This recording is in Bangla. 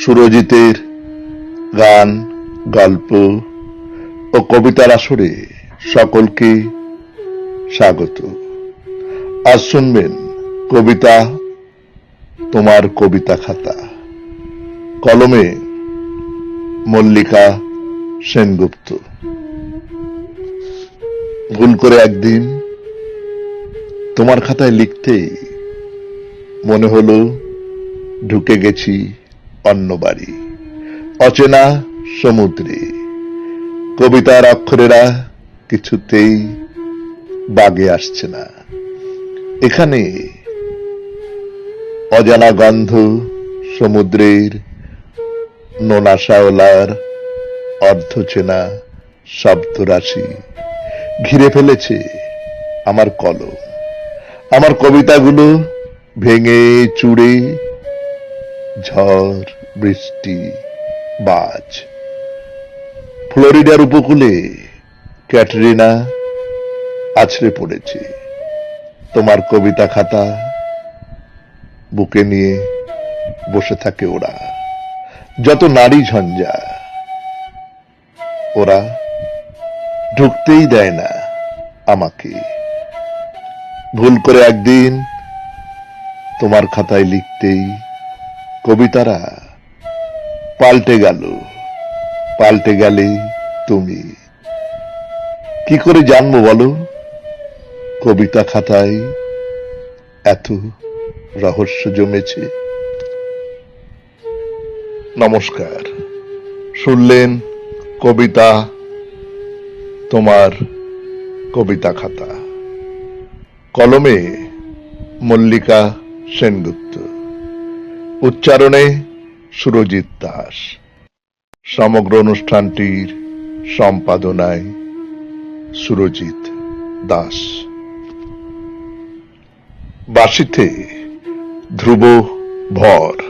সুরজিতের গান, গল্প ও কবিতার আসরে সকলকে স্বাগত। আজ শুনবেন কবিতা, তোমার কবিতা খাতা। কলমে মল্লিকা সেনগুপ্ত। ভুল করে একদিন তোমার খাতায় লিখতেই মনে হলো ঢুকে গেছি অন্য বাড়ি। অচেনা সমুদ্রে। কবিতার অক্ষরেরা কিছুতেই বাগে আসছে না। এখানে অজানা গন্ধ সমুদ্রের নোনা শ্যাওলার অর্ধ চেনা শব্দরাশি ঘিরে ফেলেছে আমার কলম। আমার কবিতাগুলো ভেঙে চুড়ে ঝড়, বৃষ্টি, বাজ। ফ্লোরিডার উপকূলে ক্যাটরিনা আছড়ে পড়েছে। তোমার কবিতা খাতা বুকে নিয়ে বসে থাকে ওরা। যত নারী ঝঞ্ঝা, ওরা ঢুকতেই দেয় না আমাকে। ভুল করে একদিন তোমার খাতায় লিখতেই কবিতারা পাল্টে গেল। পাল্টে গেলে তুমি কি করে জানব বলো? কবিতা খাতায় এত রহস্য জমেছে। নমস্কার। শুনলেন কবিতা, তোমার কবিতা খাতা। কলমে মল্লিকা সেনগুপ্ত। উচ্চারণে সুরজিৎ দাস। সমগ্র অনুষ্ঠানটির সম্পাদনায় সুরজিৎ দাস। বাসিতে ধ্রুব ভর।